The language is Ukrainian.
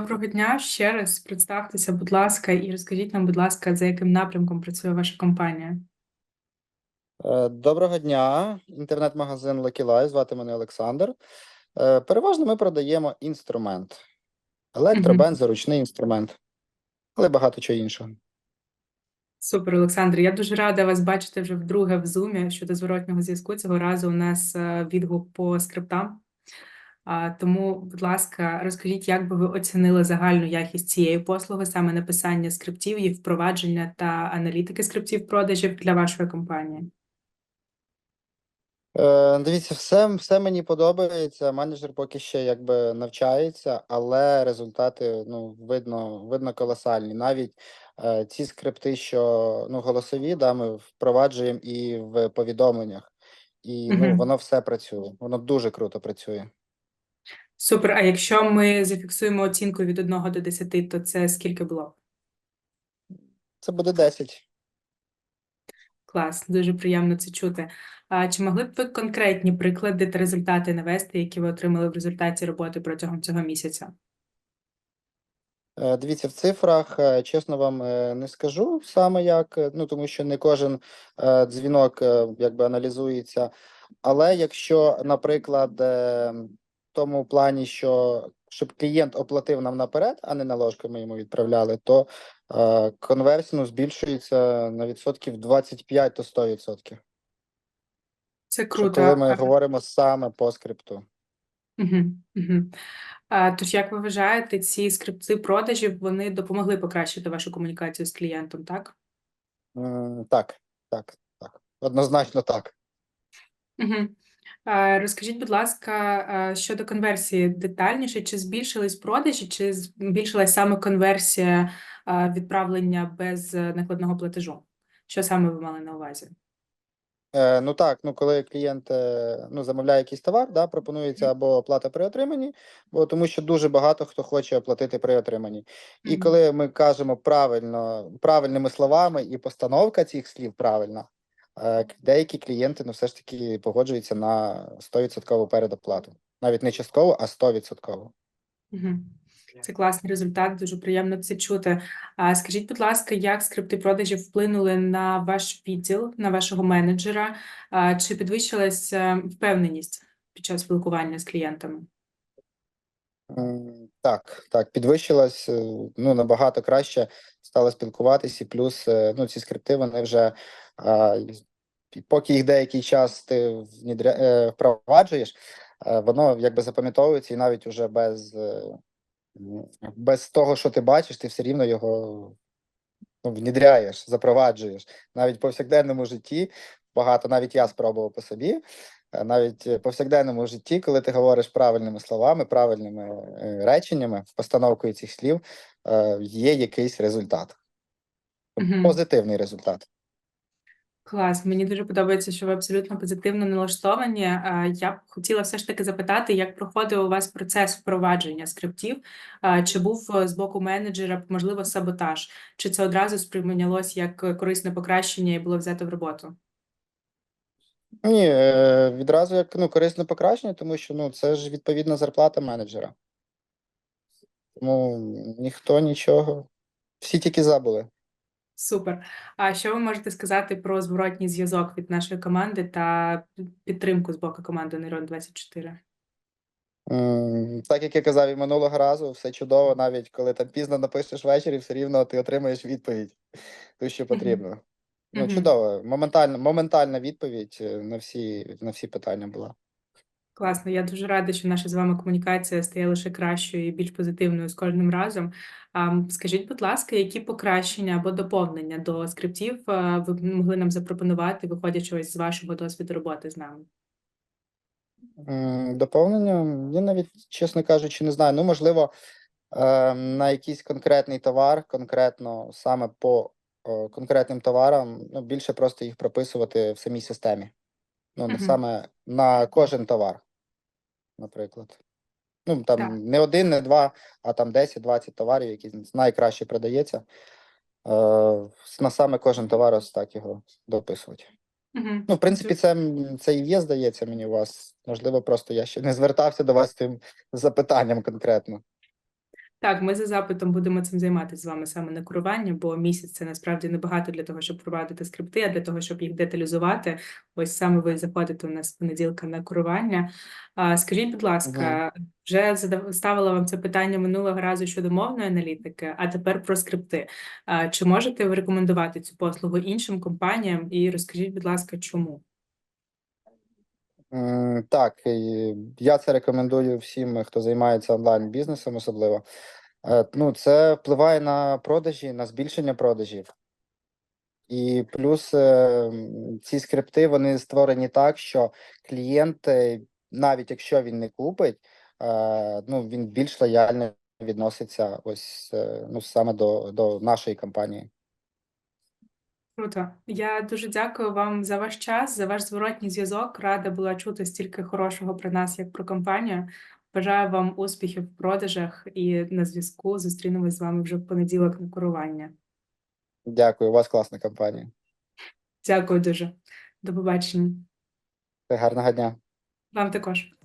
Доброго дня ще раз. Представтеся, будь ласка, і розкажіть нам, будь ласка, за яким напрямком працює ваша компанія. Е, Доброго дня, інтернет-магазин Lucky Life, звати мене Олександр. Е, Переважно ми продаємо інструмент. Електро, Мгм. бензоручний інструмент, але багато чого іншого. Супер, Олександр. Я дуже рада вас бачити вже вдруге в Zoom щодо зворотнього зв'язку. Цього разу у нас е, відгук по скриптам. Тому, будь ласка, розкажіть, як би ви оцінили загальну якість цієї послуги, саме написання скриптів, їх впровадження та аналітики скриптів продажів для вашої компанії? Е, Дивіться, все, все мені подобається. Менеджер поки ще якби навчається, але результати ну, видно, видно колосальні. Навіть е, ці скрипти, що ну, голосові, да, ми впроваджуємо і в повідомленнях. І ну, воно все працює. Воно дуже круто працює. Супер. А якщо ми зафіксуємо оцінку від 1 до 10, то це скільки було? Це буде 10. Клас, дуже приємно це чути. А чи могли б ви конкретні приклади та результати навести, які ви отримали в результаті роботи протягом цього місяця? Е, Дивіться, в цифрах, е, чесно вам е, не скажу саме як, е, ну тому що не кожен е, дзвінок е, якби аналізується. Але якщо, наприклад, е, тому плані, що щоб клієнт оплатив нам наперед, а не наложки ми йому відправляли, то е, конверсія ну, збільшується на відсотків 25 то 100%. Це Що круто. коли ми А, говоримо саме по скрипту. А, тож, як ви вважаєте, ці скрипти продажів вони допомогли покращити вашу комунікацію з клієнтом, так? М, Так, так, так. Однозначно так. Угу. А, розкажіть, будь ласка, щодо конверсії детальніше, чи збільшились продажі, чи збільшилась саме конверсія відправлення без е, накладного платежу? Що саме ви мали на увазі? Е, ну так, ну коли клієнт е, ну, замовляє якийсь товар, да, пропонується або оплата при отриманні, бо тому що дуже багато хто хоче оплатити при отриманні. І коли ми кажемо правильно, правильними словами і постановка цих слів правильна, е, деякі клієнти ну, все ж таки погоджуються на 100% передоплату. Навіть не частково, а 100%. Мгм. Це класний результат, дуже приємно це чути. А скажіть, будь ласка, як скрипти продажів вплинули на ваш відділ, на вашого менеджера? А, Чи підвищилась е, впевненість під час спілкування з клієнтами? Так, так, підвищилась, е, ну, набагато краще стало спілкуватися, і плюс е, ну, ці скрипти вони вже а, поки їх деякий час ти внідря... е, впроваджуєш, воно якби запам'ятовується, і навіть уже без, без того, що ти бачиш, ти все рівно його ну, внідряєш, запроваджуєш. Навіть в повсякденному житті багато, навіть я спробував по собі. е, Навіть в повсякденному житті, коли ти говориш правильними словами, правильними е, реченнями, постановкою цих слів, е, є якийсь результат. Позитивний результат. Клас, мені дуже подобається, що ви абсолютно позитивно налаштовані. Я б хотіла все ж таки запитати, як проходив у вас процес впровадження скриптів? Чи був е, з боку менеджера, можливо, саботаж? Чи це одразу сприйнялось як е, корисне покращення і було взято в роботу? Ні, е, відразу як ну, корисне покращення, тому що ну, це ж відповідна зарплата менеджера. Тому ніхто нічого. Всі тільки забули. Супер. А що ви можете сказати про зворотній зв'язок від нашої команди та підтримку з боку команди Нейрон 24? М, Так як я казав і минулого разу, все чудово, навіть коли там пізно напишеш ввечері, все рівно ти отримаєш відповідь, ту, що потрібно. Ну, чудово. Моментальна, моментальна відповідь е, на всі, на всі питання була. Класно, я дуже рада, що наша з вами комунікація стає лише кращою і більш позитивною з кожним разом. Скажіть, будь ласка, які покращення або доповнення до скриптів е, ви могли нам запропонувати, виходячи ось з вашого досвіду роботи з нами? Доповнення, я навіть, чесно кажучи, не знаю. Ну, можливо, е, на якийсь конкретний товар, конкретно саме по конкретним товарам, ну, більше просто їх прописувати в самій системі. Ну, не Мгм. саме на кожен товар, наприклад. Ну, там Так. не один, не два, а там 10-20 товарів, які найкраще продається. Е, на саме кожен товар ось так його дописувати. Мгм. Ну, в принципі, це, це і є, здається мені у вас. Можливо, просто я ще не звертався до вас з тим запитанням конкретно. Так, ми за запитом будемо цим займатися з вами саме на керування, бо місяць це насправді небагато для того, щоб впровадити скрипти, а для того, щоб їх деталізувати. Ось саме ви заходите у нас з понеділка на керування. А, скажіть, будь ласка, вже задав- ставила вам це питання минулого разу щодо мовної аналітики, а тепер про скрипти. А, чи можете ви рекомендувати цю послугу іншим компаніям? І розкажіть, будь ласка, чому? Так, я це рекомендую всім, хто займається онлайн-бізнесом, особливо. Е, Ну, це впливає на продажі, на збільшення продажів. І плюс е, ці скрипти вони створені так, що клієнт, е, навіть якщо він не купить, ну він більш лояльно відноситься ось ну саме до, до нашої компанії. Круто. Я дуже дякую вам за ваш час, за ваш зворотній зв'язок. Рада була чути стільки хорошого про нас, як про компанію. Бажаю вам успіхів в продажах і на зв'язку. Зустрінемось з вами вже в понеділок на керування. Дякую, у вас класна компанія. Дякую дуже. До побачення. Гарного дня. Вам також.